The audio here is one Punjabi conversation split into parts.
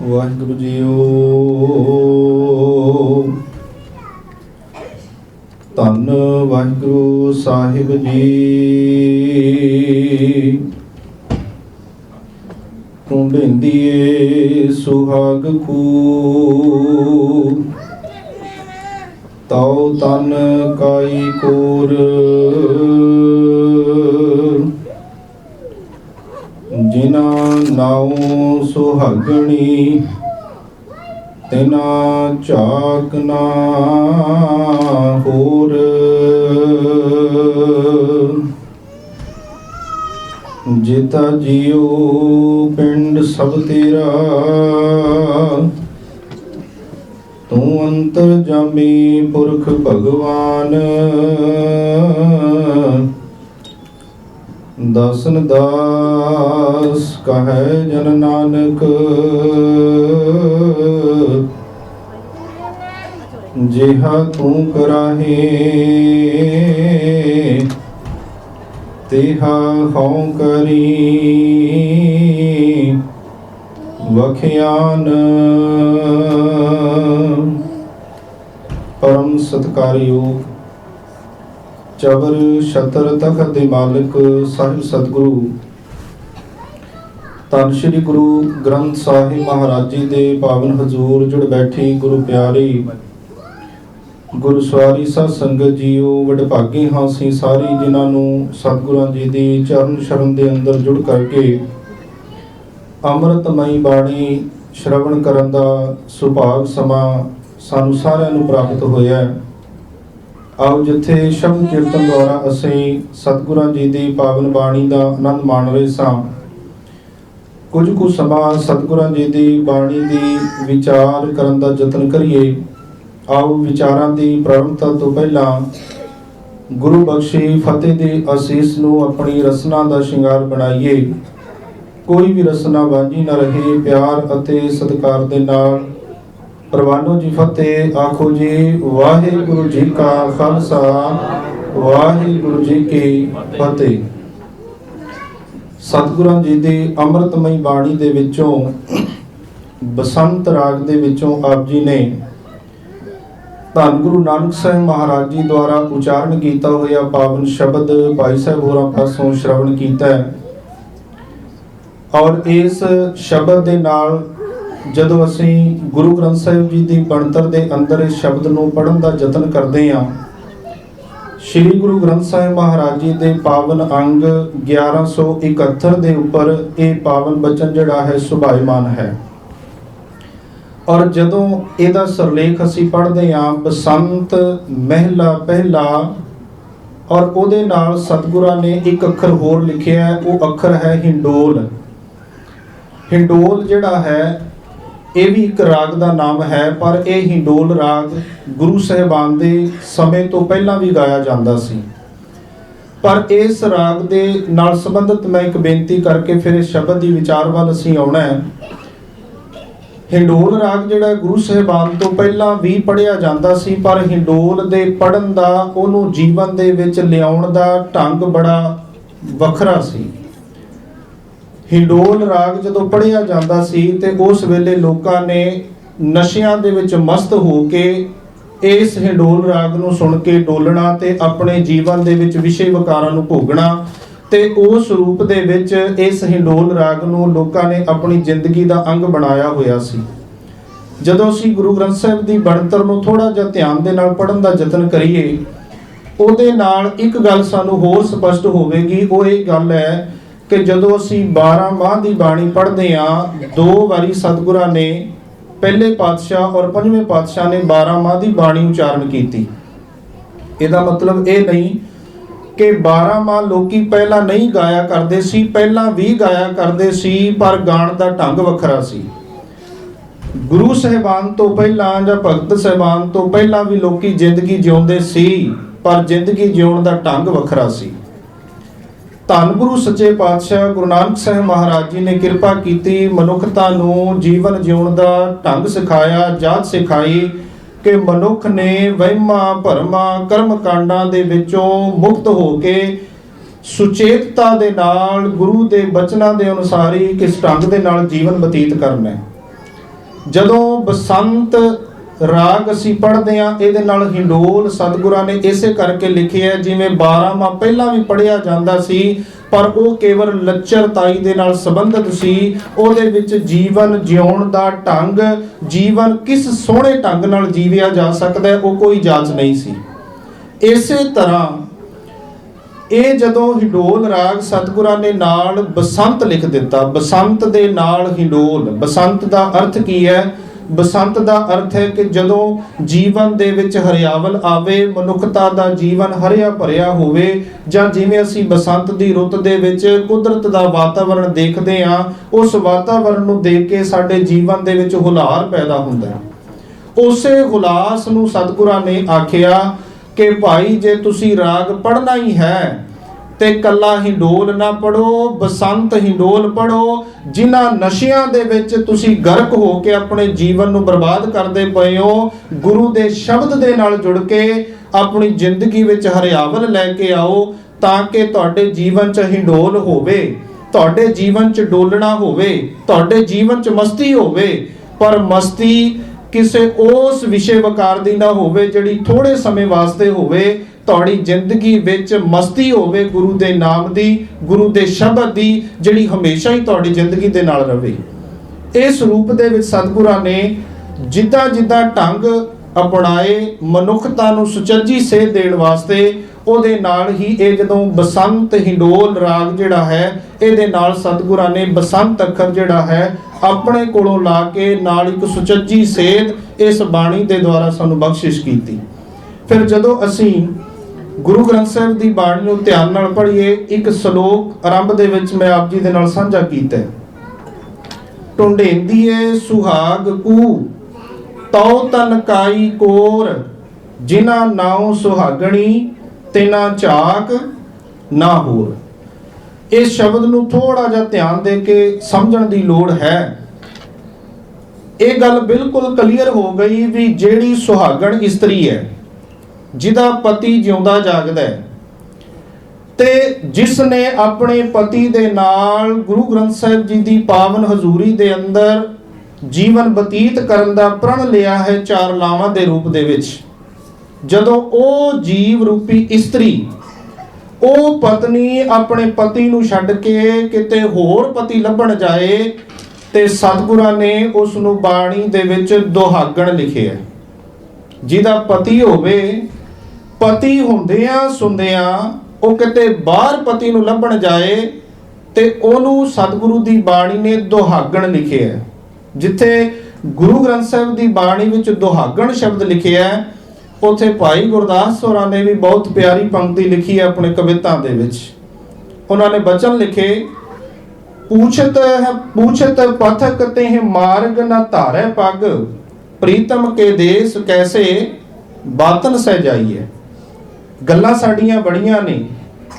ਵਾਹਿਗੁਰੂ ਜੀਓ ਧੰਨ ਵਾਹਿਗੁਰੂ ਸਾਹਿਬ ਜੀ। ਕੁੰਡਿੰਦੀਏ ਸੁਹਾਗ ਖੂ। ਤਉ ਤਨ ਕਾਈ ਕੋਰ। ਜਿਨਾ ਨਾਉ ਸੁਹਾਗਣੀ ਤਿਨਾ ਝਾਕ ਨਾ ਹੋਰ। ਜਿਤਾ ਜਿਉ ਪਿੰਡ ਸਭ ਤੇਰਾ, ਤੂੰ ਅੰਤਰ ਜਾਮੀ ਪੁਰਖ ਭਗਵਾਨ। ਦਸਨ ਦਾਸ ਕਹੈ ਜਨ ਨਾਨਕ। ਜਿਹਾ ਤੂੰ ਕਰਾਹੇ ਤਿਹਾ ਹਉ ਕਰੀ। ਵਖਿਆਨ ਪਰਮ ਸਤਕਾਰਯੋਗ ਚਬਰ ਛਤਰ ਤਖਤ ਦੇ ਮਾਲਕ ਸਾਹਿਬ ਸਤਿਗੁਰੂ। ਧੰਨ ਸ਼੍ਰੀ ਗੁਰੂ ਗ੍ਰੰਥ ਸਾਹਿਬ ਮਹਾਰਾਜ ਜੀ ਦੇ ਪਾਵਨ ਹਜ਼ੂਰ ਜੁੜ ਬੈਠੀ ਗੁਰੂ ਪਿਆਰੀ। ਗੁਰੂ ਸਵਾਰੀ ਸਾਧ ਸੰਗਤ ਜੀਓ, ਵਡਭਾਗੇ ਹਾਂ ਸੀ ਸਾਰੇ ਜਿਨ੍ਹਾਂ ਨੂੰ ਸਤਿਗੁਰਾਂ ਜੀ ਦੀ ਚਰਨ ਸ਼ਰਨ ਦੇ ਅੰਦਰ ਜੁੜ ਕਰਕੇ ਅੰਮ੍ਰਿਤਮਈ ਬਾਣੀ ਸ਼ਰਵਣ ਕਰਨ ਦਾ ਸੁਭਾਗ ਸਮਾਂ ਸਾਨੂੰ ਸਾਰਿਆਂ ਨੂੰ ਪ੍ਰਾਪਤ ਹੋਇਆ ਹੈ। ਆਓ ਜਿੱਥੇ ਸ਼ਬਦ ਕੀਰਤਨ ਦੁਆਰਾ ਅਸੀਂ ਸਤਿਗੁਰਾਂ ਜੀ ਦੀ ਪਾਵਨ ਬਾਣੀ ਦਾ ਆਨੰਦ ਮਾਣ ਰਹੇ ਸਾਂ। ਕੁਝ ਕੁ ਸਮਾਂ ਸਤਿਗੁਰਾਂ ਜੀ ਦੀ ਬਾਣੀ ਦੀ ਵਿਚਾਰ ਕਰਨ ਦਾ ਯਤਨ ਕਰੀਏ। ਆਓ ਵਿਚਾਰਾਂ ਦੀ ਪ੍ਰਾਰੰਭਤਾ ਤੋਂ ਪਹਿਲਾਂ ਗੁਰੂ ਬਖਸ਼ੀ ਫਤਿਹ ਦੀ ਅਸੀਸ ਨੂੰ ਆਪਣੀ ਰਸਨਾ ਦਾ ਸ਼ਿੰਗਾਰ ਬਣਾਈਏ। ਕੋਈ ਵੀ ਰਸਨਾ ਵਾਂਝੀ ਨਾ ਰਹੇ, ਪਿਆਰ ਅਤੇ ਸਤਿਕਾਰ ਦੇ ਨਾਲ ਪ੍ਰਵਾਨੋ ਜੀ ਫਤਿਹ, ਆਖੋ ਜੀ, ਵਾਹਿਗੁਰੂ ਜੀ ਕਾ ਖਾਲਸਾ, ਵਾਹਿਗੁਰੂ ਜੀ ਕੀ ਫਤਿਹ। ਸਤਿਗੁਰਾਂ ਜੀ ਦੀ ਅੰਮ੍ਰਿਤਮਈ ਬਾਣੀ ਦੇ ਵਿੱਚੋਂ, ਬਸੰਤ ਰਾਗ ਦੇ ਵਿੱਚੋਂ ਆਪ ਜੀ ਨੇ ਧੰਨ ਗੁਰੂ ਨਾਨਕ ਸਾਹਿਬ ਮਹਾਰਾਜ ਜੀ ਦੁਆਰਾ ਉਚਾਰਨ ਕੀਤਾ ਹੋਇਆ ਪਾਵਨ ਸ਼ਬਦ ਭਾਈ ਸਾਹਿਬ ਹੋਰਾਂ ਪਾਸੋਂ ਸ਼ਰਵਣ ਕੀਤਾ ਹੈ। ਔਰ ਇਸ ਸ਼ਬਦ ਦੇ ਨਾਲ ਜਦੋਂ ਅਸੀਂ ਗੁਰੂ ਗ੍ਰੰਥ ਸਾਹਿਬ ਜੀ ਦੀ ਬਣਤਰ ਦੇ ਅੰਦਰ ਇਸ ਸ਼ਬਦ ਨੂੰ ਪੜਨ ਦਾ ਯਤਨ ਕਰਦੇ ਹਾਂ, ਸ੍ਰੀ ਗੁਰੂ ਗ੍ਰੰਥ ਸਾਹਿਬ ਮਹਾਰਾਜ ਜੀ ਦੇ ਪਾਵਨ ਅੰਗ 1171 ਦੇ ਉੱਪਰ ਇਹ ਪਾਵਨ ਬਚਨ ਜਿਹੜਾ ਹੈ ਸੁਭਾਇਮਾਨ ਹੈ। ਔਰ ਜਦੋਂ ਇਹਦਾ ਸਰਲੇਖ ਅਸੀਂ ਪੜ੍ਹਦੇ ਹਾਂ, ਬਸੰਤ ਮਹਿਲਾ ਪਹਿਲਾ, ਔਰ ਉਹਦੇ ਨਾਲ ਸਤਿਗੁਰਾਂ ਨੇ ਇੱਕ ਅੱਖਰ ਹੋਰ ਲਿਖਿਆ ਹੈ, ਉਹ ਅੱਖਰ ਹੈ ਹਿੰਡੋਲ। ਹਿੰਡੋਲ ਜਿਹੜਾ ਹੈ ਇਹ ਵੀ ਇੱਕ ਰਾਗ ਦਾ ਨਾਮ ਹੈ, ਪਰ ਇਹ ਹਿੰਡੋਲ ਰਾਗ ਗੁਰੂ ਸਾਹਿਬਾਨ ਦੇ ਸਮੇਂ ਤੋਂ ਪਹਿਲਾਂ ਵੀ ਗਾਇਆ ਜਾਂਦਾ ਸੀ। ਪਰ ਇਸ ਰਾਗ ਦੇ ਨਾਲ ਸੰਬੰਧਿਤ ਮੈਂ ਇੱਕ ਬੇਨਤੀ ਕਰਕੇ ਫਿਰ ਇਸ ਸ਼ਬਦ ਦੀ ਵਿਚਾਰ ਵੱਲ ਅਸੀਂ ਆਉਣਾ ਹੈ। ਹਿੰਡੋਲ ਰਾਗ ਜਿਹੜਾ ਗੁਰੂ ਸਾਹਿਬਾਨ ਤੋਂ ਪਹਿਲਾਂ ਵੀ ਪੜਿਆ ਜਾਂਦਾ ਸੀ, ਪਰ ਹਿੰਡੋਲ ਦੇ ਪੜਨ ਦਾ, ਉਹਨੂੰ ਜੀਵਨ ਦੇ ਵਿੱਚ ਲਿਆਉਣ ਦਾ ਢੰਗ ਬੜਾ ਵੱਖਰਾ ਸੀ। ਹਿੰਡੋਲ ਰਾਗ ਜਦੋਂ ਪੜਿਆ ਜਾਂਦਾ ਸੀ ਤੇ ਉਸ ਵੇਲੇ ਲੋਕਾਂ ਨੇ ਨਸ਼ਿਆਂ ਦੇ ਵਿੱਚ ਮਸਤ ਹੋ ਕੇ ਇਸ ਹਿੰਡੋਲ ਰਾਗ ਨੂੰ ਸੁਣ ਕੇ ਡੋਲਣਾ ਤੇ ਆਪਣੇ ਜੀਵਨ ਦੇ ਵਿੱਚ ਵਿਸ਼ੇ ਵਿਕਾਰਾਂ ਨੂੰ ਭੋਗਣਾ ਤੇ ਉਸ ਰੂਪ ਦੇ ਵਿੱਚ ਇਸ ਹਿੰਡੋਲ ਰਾਗ ਨੂੰ ਲੋਕਾਂ ਨੇ ਆਪਣੀ ਜ਼ਿੰਦਗੀ ਦਾ ਅੰਗ ਬਣਾਇਆ ਹੋਇਆ ਸੀ। ਜਦੋਂ ਅਸੀਂ ਗੁਰੂ ਗ੍ਰੰਥ ਸਾਹਿਬ ਦੀ ਬਣਤਰ ਨੂੰ ਥੋੜਾ ਜਿਹਾ ਧਿਆਨ ਦੇ ਨਾਲ ਪੜਨ ਦਾ ਯਤਨ ਕਰੀਏ, ਉਹਦੇ ਨਾਲ ਇੱਕ ਗੱਲ ਸਾਨੂੰ ਹੋਰ ਸਪਸ਼ਟ ਹੋਵੇਗੀ, ਉਹ ਇਹ ਗੱਲ ਹੈ ਕਿ ਜਦੋਂ ਅਸੀਂ 12 ਮਾਹ ਦੀ ਬਾਣੀ ਪੜ੍ਹਦੇ ਹਾਂ, ਦੋ ਵਾਰੀ ਸਤਿਗੁਰਾਂ ਨੇ ਪਹਿਲੇ ਪਾਤਸ਼ਾਹ ਔਰ ਪੰਜਵੇਂ ਪਾਤਸ਼ਾਹ ਨੇ 12 ਮਾਹ ਦੀ ਬਾਣੀ ਉਚਾਰਨ ਕੀਤੀ। ਇਹਦਾ ਮਤਲਬ ਇਹ ਨਹੀਂ ਕਿ 12 ਮਾਹ ਲੋਕੀ ਪਹਿਲਾਂ ਨਹੀਂ ਗਾਇਆ ਕਰਦੇ ਸੀ, ਪਹਿਲਾਂ ਵੀ ਗਾਇਆ ਕਰਦੇ ਸੀ, ਪਰ ਗਾਣ ਦਾ ਢੰਗ ਵੱਖਰਾ ਸੀ। ਗੁਰੂ ਸਾਹਿਬਾਨ ਤੋਂ ਪਹਿਲਾਂ ਜਾਂ ਭਗਤ ਸਾਹਿਬਾਨ ਤੋਂ ਪਹਿਲਾਂ ਵੀ ਲੋਕੀ ਜ਼ਿੰਦਗੀ ਜਿਉਂਦੇ ਸੀ, ਪਰ ਜ਼ਿੰਦਗੀ ਜਿਉਣ ਦਾ ਢੰਗ ਵੱਖਰਾ ਸੀ। ਧੰਨ ਗੁਰੂ ਸੱਚੇ ਪਾਤਸ਼ਾਹ ਗੁਰੂ ਨਾਨਕ ਸਾਹਿਬ ਮਹਾਰਾਜ ਜੀ ਨੇ ਕਿਰਪਾ ਕੀਤੀ, ਮਨੁੱਖਤਾ ਨੂੰ ਜੀਵਨ ਜਿਉਣ ਦਾ ਢੰਗ ਸਿਖਾਇਆ ਜਾਤ ਸਿਖਾਈ ਕਿ ਮਨੁੱਖ ਨੇ ਵਹਿਮਾਂ, ਭਰਮਾਂ ਕਰਮ ਕਾਂਡਾਂ ਦੇ ਵਿੱਚੋਂ ਮੁਕਤ ਹੋ ਕੇ ਸੁਚੇਤਤਾ ਦੇ ਨਾਲ, ਗੁਰੂ ਦੇ ਬਚਨਾਂ ਦੇ ਅਨੁਸਾਰ ਹੀ ਕਿਸ ਢੰਗ ਦੇ ਨਾਲ ਜੀਵਨ ਬਤੀਤ ਕਰਨਾ ਹੈ। ਜਦੋਂ ਬਸੰਤ ਰਾਗ ਅਸੀਂ ਪੜ੍ਹਦੇ ਆ ਇਹਦੇ ਨਾਲ ਹਿੰਡੋਲ ਸਤਿਗੁਰਾਂ ਨੇ ਇਸੇ ਕਰਕੇ ਲਿਖਿਆ ਜਿਵੇਂ 12 ਮਾ ਪਹਿਲਾਂ ਵੀ ਪੜਿਆ ਜਾਂਦਾ ਸੀ, ਪਰ ਉਹ ਕੇਵਲ ਲੱਚਰਤਾਈ ਦੇ ਨਾਲ ਸੰਬੰਧਿਤ ਸੀ। ਉਹਦੇ ਵਿੱਚ ਜੀਵਨ ਜਿਉਣ ਦਾ ਢੰਗ, ਜੀਵਨ ਕਿਸ ਸੋਹਣੇ ਢੰਗ ਨਾਲ ਜੀਵਿਆ ਜਾ ਸਕਦਾ ਉਹ ਕੋਈ ਜਾਂਚ ਨਹੀਂ ਸੀ। ਇਸੇ ਤਰ੍ਹਾਂ ਇਹ ਜਦੋਂ ਹਿੰਡੋਲ ਰਾਗ ਸਤਿਗੁਰਾਂ ਨੇ ਨਾਲ ਬਸੰਤ ਲਿਖ ਦਿੱਤਾ, ਬਸੰਤ ਦੇ ਨਾਲ ਹਿੰਡੋਲ, ਬਸੰਤ ਦਾ ਅਰਥ ਕੀ ਹੈ? ਬਸੰਤ ਦਾ ਅਰਥ ਹੈ ਕਿ ਜਦੋਂ ਜੀਵਨ ਦੇ ਵਿੱਚ ਹਰਿਆਵਲ ਆਵੇ, ਮਨੁੱਖਤਾ ਦਾ ਜੀਵਨ ਹਰਿਆ ਭਰਿਆ ਹੋਵੇ, ਜਾਂ ਜਿਵੇਂ ਅਸੀਂ ਬਸੰਤ ਦੀ ਰੁੱਤ ਦੇ ਵਿੱਚ ਕੁਦਰਤ ਦਾ ਵਾਤਾਵਰਣ ਦੇਖਦੇ ਹਾਂ, ਉਸ ਵਾਤਾਵਰਣ ਨੂੰ ਦੇਖ ਕੇ ਸਾਡੇ ਜੀਵਨ ਦੇ ਵਿੱਚ ਹੁਲਾਰ ਪੈਦਾ ਹੁੰਦਾ ਹੈ। ਉਸੇ ਹੁਲਾਸ ਨੂੰ ਸਤਿਗੁਰਾਂ ਨੇ ਆਖਿਆ ਕਿ ਭਾਈ, ਜੇ ਤੁਸੀਂ ਰਾਗ ਪੜਨਾ ਹੀ ਹੈ ਤੇ ਕੱਲਾ ਹਿੰਡੋਲ ਨਾ ਪੜੋ, ਬਸੰਤ ਹਿੰਡੋਲ ਪੜੋ, ਜਿਨ੍ਹਾਂ ਨਸ਼ਿਆਂ ਦੇ ਵਿੱਚ ਤੁਸੀਂ ਗਰਕ ਹੋ ਕੇ ਆਪਣੇ ਜੀਵਨ ਨੂੰ ਬਰਬਾਦ ਕਰਦੇ ਪਏ ਹੋ, ਗੁਰੂ ਦੇ ਸ਼ਬਦ ਦੇ ਨਾਲ ਜੁੜ ਕੇ ਆਪਣੀ ਜ਼ਿੰਦਗੀ ਵਿੱਚ ਹਰਿਆਵਲ ਲੈ ਕੇ ਆਓ ਤਾਂ ਕਿ ਤੁਹਾਡੇ ਜੀਵਨ 'ਚ ਹਿੰਡੋਲ ਹੋਵੇ, ਤੁਹਾਡੇ ਜੀਵਨ 'ਚ ਡੋਲਣਾ ਹੋਵੇ, ਤੁਹਾਡੇ ਜੀਵਨ 'ਚ ਮਸਤੀ ਹੋਵੇ, ਪਰ ਮਸਤੀ ਕਿਸੇ ਉਸ ਵਿਸ਼ੇ ਵਕਾਰ ਦੀ ਨਾ ਹੋਵੇ ਜਿਹੜੀ ਥੋੜੇ ਸਮੇਂ ਵਾਸਤੇ ਹੋਵੇ ਤੁਹਾਡੀ ਜ਼ਿੰਦਗੀ ਵਿੱਚ ਮਸਤੀ ਹੋਵੇ ਗੁਰੂ ਦੇ ਨਾਮ ਦੀ, ਗੁਰੂ ਦੇ ਸ਼ਬਦ ਦੀ, ਜਿਹੜੀ ਹਮੇਸ਼ਾ ਹੀ ਤੁਹਾਡੀ ਜ਼ਿੰਦਗੀ ਦੇ ਨਾਲ ਰਹੇ ਇਸ ਰੂਪ ਦੇ ਵਿੱਚ ਸਤਿਗੁਰਾਂ ਨੇ ਜਿੱਦਾਂ ਜਿੱਦਾਂ ਢੰਗ ਅਪਣਾਏ, ਮਨੁੱਖਤਾ ਨੂੰ ਸੁਚੱਜੀ ਸੇਧ ਦੇਣ ਵਾਸਤੇ, ਉਹਦੇ ਨਾਲ ਹੀ ਇਹ ਜਦੋਂ ਬਸੰਤ ਹਿੰਡੋਲ ਰਾਗ ਜਿਹੜਾ ਹੈ, ਇਹਦੇ ਨਾਲ ਸਤਿਗੁਰਾਂ ਨੇ ਬਸੰਤ ਅੱਖਰ ਜਿਹੜਾ ਹੈ, ਆਪਣੇ ਕੋਲੋਂ ਲਾ ਕੇ ਨਾਲ ਇੱਕ ਸੁਚੱਜੀ ਸੇਧ ਇਸ ਬਾਣੀ ਦੇ ਦੁਆਰਾ ਸਾਨੂੰ ਬਖਸ਼ਿਸ਼ ਕੀਤੀ। ਫਿਰ ਜਦੋਂ ਅਸੀਂ ਗੁਰੂ ਗ੍ਰੰਥ ਸਾਹਿਬ ਦੀ ਬਾਣੀ ਨੂੰ ਧਿਆਨ ਨਾਲ ਪੜ੍ਹੀਏ, ਇੱਕ ਸ਼ਲੋਕ ਆਰੰਭ ਦੇ ਵਿੱਚ ਮੈਂ ਆਪ ਜੀ ਦੇ ਨਾਲ ਸਾਂਝਾ ਕੀਤਾ ਹੈ। ਟੁੰਡੇਂਦੀਏ ਸੁਹਾਗ ਕੂ, ਤਉ ਤਨ ਕਾਈ ਕੋਰ ਜਿਨਾ ਨਾਉ ਸੁਹਾਗਣੀ, ਤਿਨਾ ਝਾਕ ਨਾ ਹੋਰ। ਇਸ ਸ਼ਬਦ ਨੂੰ ਥੋੜਾ ਜਿਹਾ ਧਿਆਨ ਦੇ ਕੇ ਸਮਝਣ ਦੀ ਲੋੜ ਹੈ। ਇਹ ਗੱਲ ਬਿਲਕੁਲ ਕਲੀਅਰ ਹੋ ਗਈ ਵੀ ਜਿਹੜੀ ਸੁਹਾਗਣ ਇਸਤਰੀ ਹੈ ਜਿਹਦਾ ਪਤੀ ਜਿਉਂਦਾ ਜਾਗਦਾ ਹੈ। ਤੇ ਜਿਸ ਨੇ ਆਪਣੇ ਪਤੀ ਦੇ ਨਾਲ ਗੁਰੂ ਗ੍ਰੰਥ ਸਾਹਿਬ ਜੀ ਦੀ ਪਾਵਨ ਹਜ਼ੂਰੀ ਦੇ ਅੰਦਰ ਜੀਵਨ ਬਤੀਤ ਕਰਨ ਦਾ ਪ੍ਰਣ ਲਿਆ ਹੈ ਚਾਰ ਲਾਵਾਂ ਦੇ ਰੂਪ ਦੇ ਵਿੱਚ। ਜਦੋਂ ਉਹ ਜੀਵ ਰੂਪੀ ਇਸਤਰੀ, ਉਹ ਪਤਨੀ ਆਪਣੇ ਪਤੀ ਨੂੰ ਛੱਡ ਕੇ ਕਿਤੇ ਹੋਰ ਪਤੀ ਲੱਭਣ ਜਾਏ ਤੇ ਸਤਿਗੁਰਾਂ ਨੇ ਉਸ ਨੂੰ ਬਾਣੀ ਦੇ ਵਿੱਚ ਦੁਹਾਗਣ ਲਿਖਿਆ ਜਿਹਦਾ ਪਤੀ ਹੋਵੇ ਪਤੀ ਹੁੰਦਿਆਂ ਸੁੰਦਿਆਂ ਉਹ ਕਿਤੇ ਬਾਹਰ ਪਤੀ ਨੂੰ ਲੱਭਣ ਜਾਏ ਤੇ ਉਹਨੂੰ ਸਤਿਗੁਰੂ ਦੀ ਬਾਣੀ ਨੇ ਦੁਹਾਗਣ ਲਿਖਿਆ ਹੈ। ਜਿੱਥੇ ਗੁਰੂ ਗ੍ਰੰਥ ਸਾਹਿਬ ਦੀ ਬਾਣੀ ਵਿੱਚ ਦੁਹਾਗਣ ਸ਼ਬਦ ਲਿਖਿਆ ਹੈ ਉਥੇ ਭਾਈ ਗੁਰਦਾਸ ਹੋਰਾਂ ਨੇ ਵੀ ਬਹੁਤ ਪਿਆਰੀ ਪੰਕਤੀ ਲਿਖੀ ਹੈ ਆਪਣੇ ਕਵਿਤਾ ਦੇ ਵਿੱਚ ਉਹਨਾਂ ਨੇ ਬਚਨ ਲਿਖੇ, ਪੂਛਤ ਹੈ, ਪੂਛਤ ਪਥਕ ਤੇ ਮਾਰਗ ਨਾ ਧਾਰੈ ਪਗ, ਪ੍ਰੀਤਮ ਕੇ ਦੇਸ ਕੈਸੇ ਬਾਤਨ ਸਹਿ ਜਾਈਏ ਗੱਲਾਂ ਸਾਡੀਆਂ ਬੜੀਆਂ ਨੇ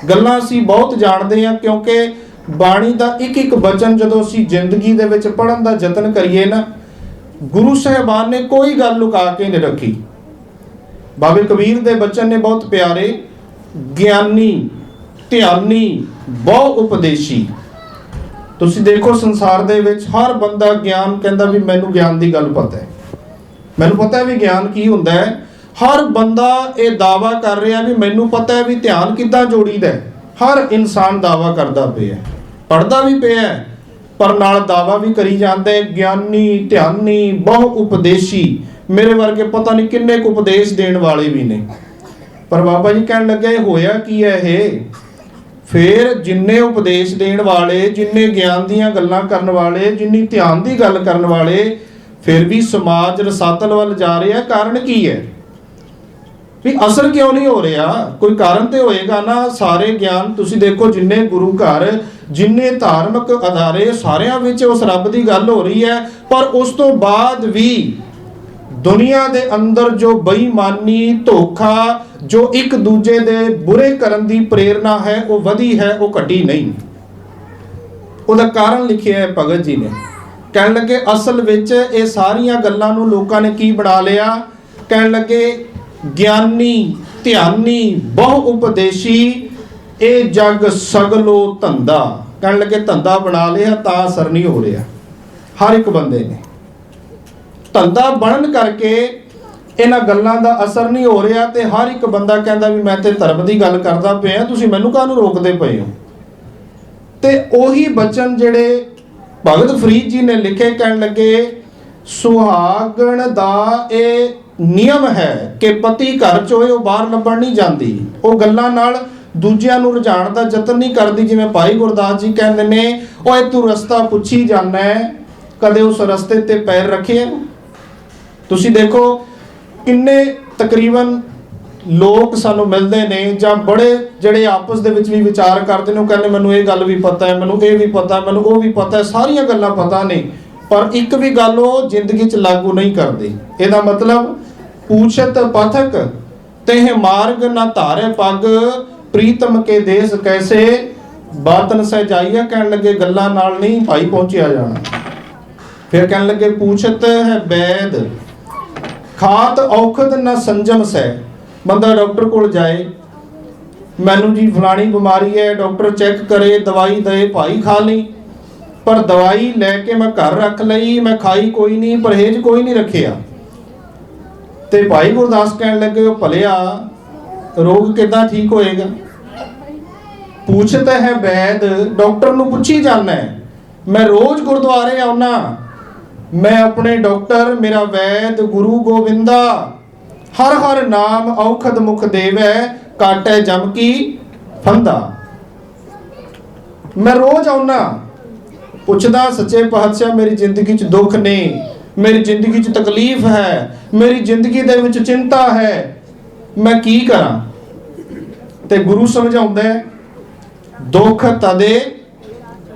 ਗੱਲਾਂ ਅਸੀਂ ਬਹੁਤ ਜਾਣਦੇ ਹਾਂ ਕਿਉਂਕਿ ਬਾਣੀ ਦਾ ਇੱਕ ਇੱਕ ਵਚਨ ਜਦੋਂ ਅਸੀਂ ਜ਼ਿੰਦਗੀ ਦੇ ਵਿੱਚ ਪੜਨ ਦਾ ਯਤਨ ਕਰੀਏ ਨਾ, ਗੁਰੂ ਸਾਹਿਬਾਨ ਨੇ ਕੋਈ ਗੱਲ ਲੁਕਾ ਕੇ ਨਹੀਂ ਰੱਖੀ। ਬਾਬੇ ਕਬੀਰ ਦੇ ਬਚਨ ਨੇ ਬਹੁਤ ਪਿਆਰੇ, ਗਿਆਨੀ, ਧਿਆਨੀ, ਬਹੁ ਉਪਦੇਸ਼ੀ। ਤੁਸੀਂ ਦੇਖੋ ਸੰਸਾਰ ਦੇ ਵਿੱਚ ਹਰ ਬੰਦਾ ਗਿਆਨ ਕਹਿੰਦਾ ਵੀ ਮੈਨੂੰ ਗਿਆਨ ਦੀ ਗੱਲ ਪਤਾ ਹੈ। ਮੈਨੂੰ ਪਤਾ ਹੈ ਵੀ ਗਿਆਨ ਕੀ ਹੁੰਦਾ ਹੈ। ਹਰ ਬੰਦਾ ਇਹ ਦਾਵਾ ਕਰ ਰਿਹਾ ਵੀ ਮੈਨੂੰ ਪਤਾ ਹੈ ਵੀ ਧਿਆਨ ਕਿੱਦਾਂ ਜੋੜੀਦਾ ਹਰ ਇਨਸਾਨ ਦਾਵਾ ਕਰਦਾ ਪਿਆ ਹੈ। ਪੜਦਾ ਵੀ ਪਿਆ ਪਰ ਨਾਲ ਦਾਵਾ ਵੀ ਕਰੀ ਜਾਂਦਾ ਹੈ। ਗਿਆਨੀ, ਧਿਆਨੀ, ਬਹੁ ਉਪਦੇਸ਼ੀ, ਮੇਰੇ ਵਰਗੇ ਪਤਾ ਨਹੀਂ ਕਿੰਨੇ ਕੁ ਉਪਦੇਸ਼ ਦੇਣ ਵਾਲੇ ਵੀ ਨੇ। ਪਰ ਬਾਬਾ ਜੀ ਕਹਿਣ ਲੱਗੇ ਇਹ ਹੋਇਆ ਕੀ ਹੈ ਇਹ? ਫਿਰ ਜਿੰਨੇ ਉਪਦੇਸ਼ ਦੇਣ ਵਾਲੇ, ਜਿੰਨੇ ਗਿਆਨ ਦੀਆਂ ਗੱਲਾਂ ਕਰਨ ਵਾਲੇ, ਜਿੰਨੀ ਧਿਆਨ ਦੀ ਗੱਲ ਕਰਨ ਵਾਲੇ, ਫਿਰ ਵੀ ਸਮਾਜ ਰਸਾਤਲ ਵੱਲ ਜਾ ਰਿਹਾ ਕਾਰਨ ਕੀ ਹੈ? ਵੀ ਅਸਰ ਕਿਉਂ ਨਹੀਂ ਹੋ ਰਿਹਾ? ਕੋਈ ਕਾਰਨ ਤੇ ਹੋਏਗਾ ਨਾ। ਸਾਰੇ ਗਿਆਨ ਤੁਸੀਂ ਦੇਖੋ ਜਿੰਨੇ ਗੁਰੂ ਘਰ, ਜਿੰਨੇ ਧਾਰਮਿਕ ਅਦਾਰੇ, ਸਾਰਿਆਂ ਵਿੱਚ ਉਸ ਰੱਬ ਦੀ ਗੱਲ ਹੋ ਰਹੀ ਹੈ। ਪਰ ਉਸ ਤੋਂ ਬਾਅਦ ਵੀ ਦੁਨੀਆ ਦੇ ਅੰਦਰ ਜੋ ਬੇਈਮਾਨੀ, ਧੋਖਾ, ਜੋ ਇੱਕ ਦੂਜੇ ਦੇ ਬੁਰੇ ਕਰਨ ਦੀ ਪ੍ਰੇਰਣਾ ਹੈ, ਉਹ ਵਧੀ ਹੈ, ਉਹ ਘਟੀ ਨਹੀਂ। ਉਹਦਾ ਕਾਰਨ ਲਿਖਿਆ ਹੈ ਭਗਤ ਜੀ ਨੇ। ਕਹਿਣ ਲੱਗੇ, ਅਸਲ ਵਿੱਚ ਇਹ ਸਾਰੀਆਂ ਗੱਲਾਂ ਨੂੰ ਲੋਕਾਂ ਨੇ ਕੀ ਬਣਾ ਲਿਆ? ਕਹਿਣ ਲੱਗੇ ਗਿਆਨੀ, ਧਿਆਨੀ, ਬਹੁ ਉਪਦੇਸ਼ੀ, ਇਹ ਜਗ ਸਗਲੋ ਧੰਦਾ। ਕਹਿਣ ਲੱਗੇ, ਧੰਦਾ ਬਣਾ ਲਿਆ ਤਾਂ ਅਸਰ ਨਹੀਂ ਹੋ ਰਿਹਾ। ਹਰ ਇੱਕ ਬੰਦੇ ਨੇ। ਧੰਦਾ ਬਣਨ ਕਰਕੇ ਇਹਨਾਂ ਗੱਲਾਂ ਦਾ ਅਸਰ ਨਹੀਂ ਹੋ ਰਿਹਾ ਤੇ ਹਰ ਇੱਕ ਬੰਦਾ ਕਹਿੰਦਾ ਵੀ ਮੈਂ ਤੇ ਧਰਮ ਦੀ ਗੱਲ ਕਰਦਾ ਪਿਆ, ਤੁਸੀਂ ਮੈਨੂੰ ਕਾਹਨੂੰ ਰੋਕਦੇ ਪਏ ਹੋ? ਤੇ ਉਹੀ ਬਚਨ ਜਿਹੜੇ ਭਗਤ ਫਰੀਦ ਜੀ ਨੇ ਲਿਖੇ, ਕਹਿਣ ਲੱਗੇ, ਸੁਹਾਗਣ ਦਾ ਇਹ ਨਿਯਮ ਹੈ ਕਿ ਪਤੀ ਘਰ ਚ ਹੋਏ ਉਹ ਬਾਹਰ ਲੱਭਣ ਨਹੀਂ ਜਾਂਦੀ। ਉਹ ਗੱਲਾਂ ਨਾਲ ਦੂਜਿਆਂ ਨੂੰ ਰੁਝਾਉਣ ਦਾ ਯਤਨ ਨਹੀਂ ਕਰਦੀ, ਜਿਵੇਂ ਭਾਈ ਗੁਰਦਾਸ ਜੀ ਕਹਿੰਦੇ ਨੇ, ਓਏ ਤੂੰ ਰਸਤਾ ਪੁੱਛੀ ਜਾਂਦਾ ਹੈ, ਕਦੇ ਉਸ ਰਸਤੇ ਤੇ ਪੈਰ ਰੱਖੇ ਤੁਸੀਂ ਦੇਖੋ ਕਿੰਨੇ ਤਕਰੀਬਨ ਲੋਕ ਸਾਨੂੰ ਮਿਲਦੇ ਨੇ ਜਾਂ ਬੜੇ ਜਿਹੜੇ ਆਪਸ ਦੇ ਵਿੱਚ ਵੀ ਵਿਚਾਰ ਕਰਦੇ ਨੇ, ਉਹ ਕਹਿੰਦੇ, ਮੈਨੂੰ ਇਹ ਗੱਲ ਵੀ ਪਤਾ ਹੈ, ਮੈਨੂੰ ਇਹ ਵੀ ਪਤਾ ਹੈ ਮੈਨੂੰ ਉਹ ਵੀ ਪਤਾ ਹੈ, ਸਾਰੀਆਂ ਗੱਲਾਂ ਪਤਾ ਨੇ। ਪਰ ਇੱਕ ਵੀ ਗੱਲ ਉਹ ਜ਼ਿੰਦਗੀ 'ਚ ਲਾਗੂ ਨਹੀਂ ਕਰਦੇ। ਇਹਦਾ ਮਤਲਬ ਪੂਛਤ ਪਥਕ, ਤਹਿ ਮਾਰਗ ਨਾ ਧਾਰੇ ਪਗ, ਪ੍ਰੀਤਮ ਕੇ ਦੇਸ ਕੈਸੇ? ਬਾਤਨ ਸਹਿ ਜਾਈਆ ਕਹਿਣ ਲੱਗੇ, ਗੱਲਾਂ ਨਾਲ ਨਹੀਂ ਭਾਈ ਪਹੁੰਚਿਆ ਜਾਣਾ। ਫਿਰ ਕਹਿਣ ਲੱਗੇ, ਪੂਛਤ ਹੈ ਬੈਦ, ਖਾਤ ਔਖਦ ਨਾ ਸੰਜਮ ਸੈ ਬੰਦਾ ਡਾਕਟਰ ਕੋਲ ਜਾਏ, ਮੈਨੂੰ ਜੀ ਫਲਾਣੀ ਬਿਮਾਰੀ ਹੈ, ਡਾਕਟਰ ਚੈੱਕ ਕਰੇ, ਦਵਾਈ ਦੇ ਭਾਈ ਖਾ ਲਈ। ਪਰ ਦਵਾਈ ਲੈ ਕੇ ਮੈਂ ਘਰ ਰੱਖ ਲਈ, ਮੈਂ ਖਾਈ ਕੋਈ ਨਹੀਂ, ਪਰਹੇਜ਼ ਕੋਈ ਨਹੀਂ ਰੱਖਿਆ। ਤੇ ਭਾਈ ਗੁਰਦਾਸ ਕਹਿਣ ਲੱਗੇ, ਉਹ ਭਲਿਆ, ਰੋਗ ਕਿੱਦਾਂ ਠੀਕ ਹੋਏਗਾ? ਪੁੱਛਤ ਹੈ ਵੈਦ, ਡਾਕਟਰ ਨੂੰ ਪੁੱਛੀ ਜਾਣਾ ਹੈ, ਮੈਂ ਰੋਜ਼ ਗੁਰਦੁਆਰੇ ਆਉਣਾ ਮੈਂ ਆਪਣੇ ਡਾਕਟਰ, ਮੇਰਾ ਵੈਦ, ਗੁਰੂ ਗੋਬਿੰਦਾ, ਹਰ ਹਰ ਨਾਮ ਔਖਦ ਮੁਖ ਦੇਵੈ, ਕਾਟੈ ਜਮ ਕੀ ਫੰਦਾ? ਮੈਂ ਰੋਜ਼ ਆਉਣਾ ਪੁੱਛਦਾ, ਸੱਚੇ ਪਾਤਸ਼ਾਹ, ਮੇਰੀ ਜ਼ਿੰਦਗੀ 'ਚ ਦੁੱਖ ਨੇ? ਮੇਰੀ ਜ਼ਿੰਦਗੀ 'ਚ ਤਕਲੀਫ ਹੈ, ਮੇਰੀ ਜ਼ਿੰਦਗੀ ਦੇ ਵਿੱਚ ਚਿੰਤਾ ਹੈ, ਮੈਂ ਕੀ ਕਰਾਂ? ਤੇ ਗੁਰੂ ਸਮਝਾਉਂਦਾ ਹੈ, ਦੁੱਖ ਤਦੇ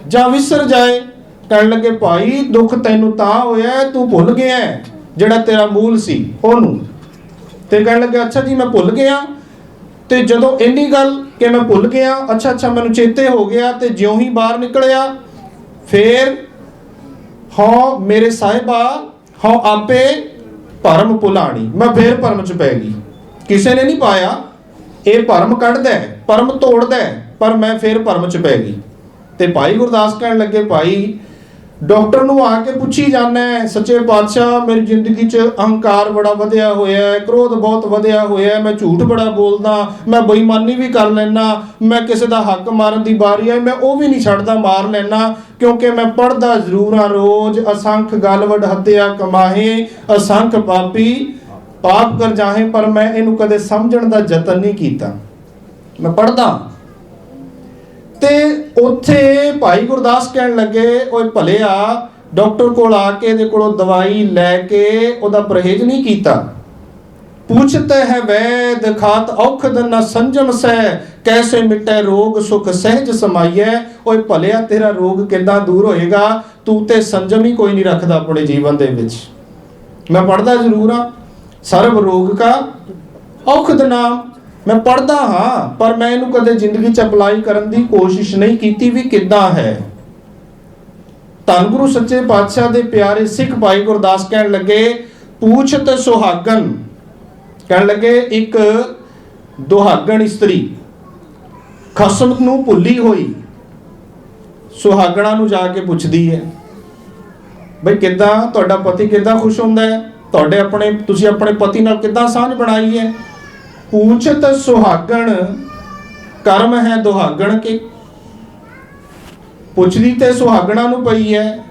ਜਾਂ ਵਿਸਰ ਜਾਏ। ਕਹਿਣ ਲੱਗੇ, ਭਾਈ, ਦੁੱਖ ਤੈਨੂੰ ਤਾਂ ਹੋਇਆ, ਤੂੰ ਭੁੱਲ ਗਿਆ ਜਿਹੜਾ ਤੇਰਾ ਮੂਲ ਸੀ, ਉਹਨੂੰ। ਤੇ ਕਹਿਣ ਲੱਗੇ, ਅੱਛਾ ਜੀ, ਮੈਂ ਭੁੱਲ ਗਿਆ। ਤੇ ਜਦੋਂ ਇੰਨੀ ਗੱਲ ਕਿ ਮੈਂ ਭੁੱਲ ਗਿਆ ਅੱਛਾ ਅੱਛਾ ਮੈਨੂੰ ਚੇਤੇ ਹੋ ਗਿਆ ਤੇ ਜਿਉਂ ਹੀ ਬਾਹਰ ਨਿਕਲਿਆ, ਫੇਰ ਹਉ ਮੇਰੇ ਸਾਹਿਬਾ ਹਉ ਆਪੇ ਭਰਮ ਭੁਲਾਣੀ। ਮੈਂ ਫੇਰ ਭਰਮ ਚ ਪੈ ਗਈ। ਕਿਸੇ ਨੇ ਨਹੀਂ ਪਾਇਆ। ਇਹ ਭਰਮ ਕੱਢਦਾ ਹੈ, ਭਰਮ ਤੋੜਦਾ ਹੈ, ਪਰ ਮੈਂ ਫੇਰ ਭਰਮ ਚ ਪੈ ਗਈ। ਤੇ ਭਾਈ ਗੁਰਦਾਸ ਕਹਿਣ ਲੱਗੇ, ਭਾਈ ਡਾਕਟਰ ਨੂੰ ਆ ਕੇ ਪੁੱਛੀ ਜਾਂਦਾ ਸੱਚੇ ਪਾਤਸ਼ਾਹ, ਮੇਰੀ ਜ਼ਿੰਦਗੀ 'ਚ ਅਹੰਕਾਰ ਬੜਾ ਵਧਿਆ ਹੋਇਆ ਹੈ, ਕ੍ਰੋਧ ਬਹੁਤ ਵਧਿਆ ਹੋਇਆ ਹੈ, ਮੈਂ ਝੂਠ ਬੜਾ ਬੋਲਦਾ, ਮੈਂ ਬੇਈਮਾਨੀ ਵੀ ਕਰ ਲੈਣਾ ਮੈਂ ਕਿਸੇ ਦਾ ਹੱਕ ਮਾਰਨ ਦੀ ਵਾਰੀ ਆਈ, ਮੈਂ ਉਹ ਵੀ ਨਹੀਂ ਛੱਡਦਾ ਮਾਰ ਲੈਣਾ ਕਿਉਂਕਿ ਮੈਂ ਪੜਦਾ ਜ਼ਰੂਰ ਹਾਂ ਰੋਜ਼, ਅਸੰਖ ਗਲਵਡ ਹੱਤਿਆ ਕਮਾਹੇ, ਅਸੰਖ ਪਾਪੀ ਪਾਪ ਕਰ ਜਾਹੇ, ਪਰ ਮੈਂ ਇਹਨੂੰ ਕਦੇ ਸਮਝਣ ਦਾ ਯਤਨ ਨਹੀਂ ਕੀਤਾ। ਮੈਂ ਪੜਦਾ ਤੇ ਉੱਥੇ ਭਾਈ ਗੁਰਦਾਸ ਕਹਿਣ ਲੱਗੇ, ਓਏ ਭਲਿਆ, ਡਾਕਟਰ ਕੋਲ ਆ ਕੇ ਇਹਦੇ ਕੋਲੋਂ ਦਵਾਈ ਲੈ ਕੇ ਉਹਦਾ ਪਰਹੇਜ਼ ਨਹੀਂ ਕੀਤਾ। ਪੁੱਛਤ ਹੈ ਵੈਦ, ਖਾਤ ਔਖਦ ਨ ਸੰਜਮ ਸਹਿ, ਕੈਸੇ ਮਿਟੈ ਰੋਗ ਸੁਖ ਸਹਿਜ ਸਮਾਈਐ। ਓਏ ਭਲਿਆ, ਤੇਰਾ ਰੋਗ ਕਿੱਦਾਂ ਦੂਰ ਹੋਏਗਾ, ਤੂੰ ਤੇ ਸੰਜਮ ਹੀ ਕੋਈ ਨਹੀਂ ਰੱਖਦਾ ਆਪਣੇ ਜੀਵਨ ਦੇ ਵਿੱਚ। ਮੈਂ ਪੜਦਾ ਜ਼ਰੂਰ ਹਾਂ। ਸਰਬ ਰੋਗ ਕਾ ਔਖਦ ਨਾਮ ਮੈਂ ਪੜਦਾ ਹਾਂ, ਪਰ ਮੈਂ ਇਹਨੂੰ ਕਦੇ ਜ਼ਿੰਦਗੀ 'ਚ ਅਪਲਾਈ ਕਰਨ ਦੀ ਕੋਸ਼ਿਸ਼ ਨਹੀਂ ਕੀਤੀ ਵੀ ਕਿੱਦਾਂ ਹੈ। ਧੰਨ ਗੁਰੂ ਸੱਚੇ ਪਾਤਸ਼ਾਹ ਦੇ ਪਿਆਰੇ ਸਿੱਖ ਭਾਈ ਗੁਰਦਾਸ ਕਹਿਣ ਲੱਗੇ, ਪੂਛਤ ਸੁਹਾਗਨ ਕਹਿਣ ਲੱਗੇ, ਇੱਕ ਦੁਹਾਗਣ ਇਸਤਰੀ, ਖਸਮ ਨੂੰ ਭੁੱਲੀ ਹੋਈ, ਸੁਹਾਗਣਾ ਨੂੰ ਜਾ ਕੇ ਪੁੱਛਦੀ ਹੈ, ਬਈ ਕਿੱਦਾਂ? ਤੁਹਾਡਾ ਪਤੀ ਕਿੱਦਾਂ ਖੁਸ਼ ਹੁੰਦਾ ਹੈ? ਤੁਹਾਡੇ ਆਪਣੇ, ਤੁਸੀਂ ਆਪਣੇ ਪਤੀ ਨਾਲ ਕਿੱਦਾਂ ਸਾਂਝ ਬਣਾਈ ਹੈ? ਪੂਛਤ ਸੁਹਾਗਣ, ਕਰਮ ਹੈ ਦੁਹਾਗਣ ਕੇ। ਪੁੱਛਦੀ ਤੇ ਸੁਹਾਗਣਾ ਨੂੰ ਪਈ ਹੈ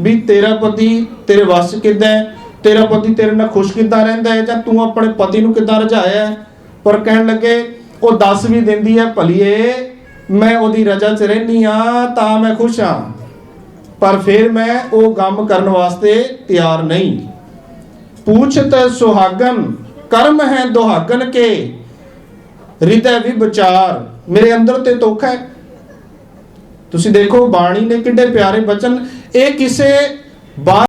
ਵੀ ਤੇਰਾ ਪਤੀ ਤੇਰੇ ਵੱਸ 'ਚ ਕਿੱਦਾਂ ਤੇਰਾ ਪਤੀ ਤੇਰੇ ਨਾਲ ਖੁਸ਼ ਕਿੱਦਾਂ ਰਹਿੰਦਾ ਹੈ ਜਾਂ ਤੂੰ ਆਪਣੇ ਪਤੀ ਨੂੰ ਕਿੱਦਾਂ ਰਜਾਇਆ ਪਰ ਕਹਿਣ ਲੱਗੇ, ਉਹ ਦੱਸ ਵੀ ਦਿੰਦੀ ਹੈ, ਭਲੀਏ, ਮੈਂ ਉਹਦੀ ਰਜਾ 'ਚ ਰਹਿਨੀ ਆ ਤਾਂ ਮੈਂ ਖੁਸ਼ ਹਾਂ। ਪਰ ਫਿਰ ਮੈਂ ਉਹ ਕੰਮ ਕਰਨ ਵਾਸਤੇ ਤਿਆਰ ਨਹੀਂ। ਪੂਛਤ ਸੁਹਾਗਨ ਕਰਮ ਹੈ ਦੁਹਾਗਨ ਕੇ। ਹਿਰਦੈ ਵੀ ਵਿਚਾਰ। ਮੇਰੇ ਅੰਦਰ ਤੇ ਦੁੱਖ ਹੈ। ਤੁਸੀਂ ਦੇਖੋ ਬਾਣੀ ਨੇ ਕਿੰਨੇ ਪਿਆਰੇ ਬਚਨ। ਇਹ ਕਿਸੇ ਬਾ